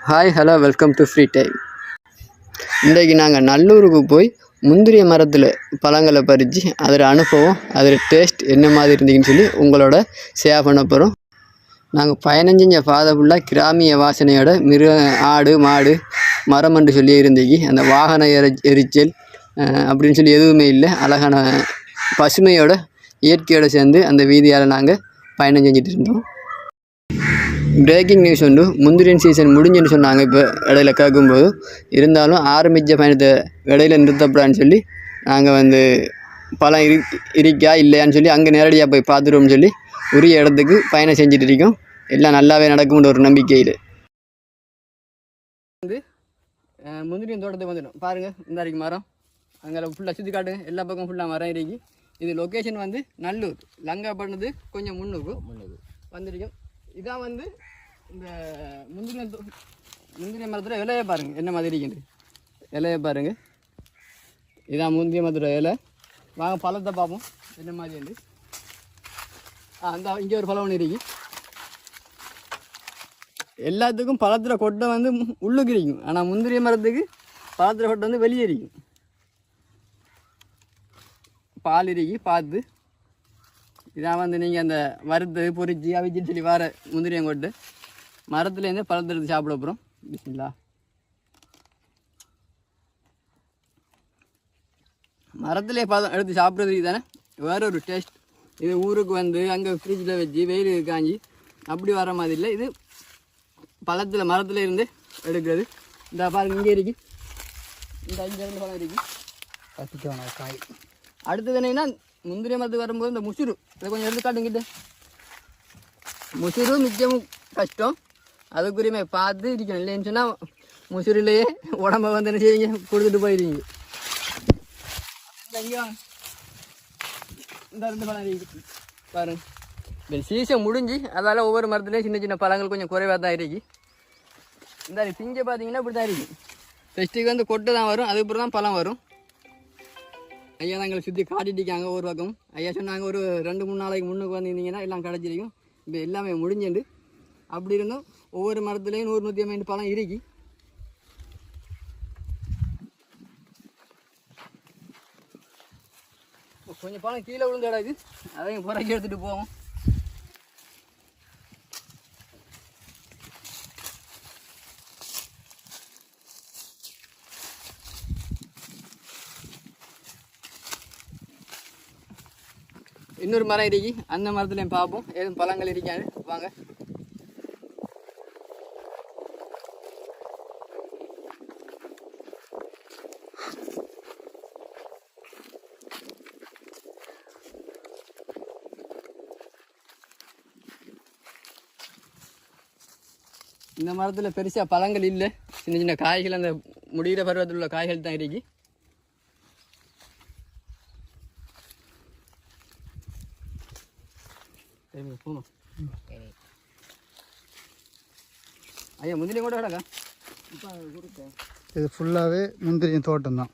Hi hello welcome to free time இன்றைக்கு நாங்கள் நல்லூருக்கு போய் முந்திரிய மரத்தில் பழங்களை பறித்து அதில் அனுபவம் அதோட டேஸ்ட் என்ன மாதிரி இருந்தீங்கன்னு சொல்லி உங்களோட ஷேர் பண்ண போகிறோம் நாங்கள் பயணம் செஞ்ச பாதை ஃபுல்லாக கிராமிய வாசனையோட மிருக ஆடு மாடு மரமன்று சொல்லி இருந்தீங்க அந்த வாகன எரி எரிச்சல் அப்படின்னு சொல்லி எதுவுமே இல்லை. அழகான பசுமையோட இயற்கையோடு சேர்ந்து அந்த வீதியால் நாங்கள் பயணம் செஞ்சுட்டு இருந்தோம். பிரேக்கிங் நியூஸ் உண்டு. முந்திரியன் சீசன் முடிஞ்சுன்னு சொன்னாங்க இப்போ இடையில கேட்கும்போது இருந்தாலும் ஆரம்பித்த பயணத்தை இடையில நிறுத்தப்படான்னு சொல்லி நாங்கள் வந்து பழம் இரு இருக்கா இல்லையான்னு சொல்லி அங்கே நேரடியாக போய் பார்த்துருவோம்னு சொல்லி உரிய இடத்துக்கு பயணம் செஞ்சுட்டு இருக்கோம். எல்லாம் நல்லாவே நடக்கும்ன்ற ஒரு நம்பிக்கையில். வந்து முந்திரியின் தோட்டத்துக்கு வந்துடும் பாருங்கள் இந்த வரைக்கும் மரம். அங்கே ஃபுல்லாக சுற்றி காட்டுங்க எல்லா பக்கம் ஃபுல்லாக மரம் இருக்கு. இது லொக்கேஷன் வந்து நல்லூர். லங்கா பண்ணது கொஞ்சம் முன்னுக்கு முன்னுக்கு வந்திருக்கோம். இதான் வந்து இந்த முந்திரி தோ- முந்திரி மரத்தில் இலையை பாருங்கள் என்ன மாதிரி இருக்குது இலையை பாருங்க. இதான் முந்திரி மரத்தோட இலை. வாங்க பழத்தை பார்ப்போம். என்ன மாதிரி இருக்கு. ஆ அந்த இங்கே ஒரு பழம் ஒன்று இருக்கு. எல்லாத்துக்கும் பழத்தில் கொட்டை வந்து உள்ளுக்கு இருக்கும் ஆனால் முந்திரி மரத்துக்கு பழத்தில் கொட்டை வந்து வெளியே இருக்கும் பால் இருக்கு பார்த்து. இதான் வந்து நீங்கள் அந்த வறுத்து பொரிச்சு அவிச்சின்னு சொல்லி வர முந்திரியம் கொட்டு மரத்துலேருந்து பழத்தை எடுத்து சாப்பிட போகிறோம் பிஸ்மில்லா. மரத்துலேயே பழம் எடுத்து சாப்பிட்றதுக்கு தானே வேற ஒரு டேஸ்ட். இது ஊருக்கு வந்து அங்கே ஃப்ரிட்ஜில் வச்சு வெயில் காஞ்சி அப்படி வர மாதிரி இல்லை. இது பழத்தில் மரத்துல இருந்து எடுக்கிறது. இந்த பாருங்க இங்கே இருக்கு. இந்த இருந்து பழம் இருக்கு. காய். அடுத்தது என்னன்னா முந்திரி மரத்துக்கு வரும்போது இந்த முசுறு இதை கொஞ்சம் எடுத்து காட்டுங்கிட்டு முசுறு மிச்சமும் கஷ்டம். அதுக்குரிமை பார்த்து இருக்கணும். இல்லைன்னு சொன்னால் முசுறிலேயே உடம்ப வந்து என்ன செய்வீங்க? கொடுத்துட்டு போயிருவீங்க இந்த இந்த பழம் பாருங்க. சீசன் முடிஞ்சு அதால் ஒவ்வொரு மரத்துலேயும் சின்ன சின்ன பழங்கள் கொஞ்சம் குறைவாக தான் இருக்கு. இந்த பிஞ்சை பார்த்தீங்கன்னா இப்படி தான் இருக்கு ஃபெஸ்ட்டுக்கு வந்து கொட்டை தான் வரும். அதுக்கப்புறம் தான் பழம் வரும். ஐயா நாங்கள் சுற்றி காட்டிட்டிருக்காங்க ஒரு பக்கம். ஐயா சொன்னாங்க ஒரு ரெண்டு மூணு நாளைக்கு முன்னுக்கு வந்திருந்தீங்கன்னா எல்லாம் கிடச்சிருக்கும். இப்போ எல்லாமே முடிஞ்சுண்டு. அப்படி இருந்தும் ஒவ்வொரு மரத்துலேயும் நூறு நூற்றி ஐம்பது பழம் இருக்கு. கொஞ்சம் பழம் கீழே விழுந்து கிடக்கு அதையும் புறக்கி எடுத்துகிட்டு போவோம். இன்னொரு மரம் இருக்கு. அந்த மரத்துலையும் பார்ப்போம். ஏதும் பழங்கள் இருக்காது. வாங்க. இந்த மரத்தில் பெருசாக பழங்கள் இல்லை. சின்ன சின்ன காய்கள் அந்த முடிகிற பருவத்தில் உள்ள காய்கள் தான் இருக்குது சரி போகணும். ஐயா முந்திரி கூட கிடக்கா? இது ஃபுல்லாகவே முந்திரி தோட்டம் தான்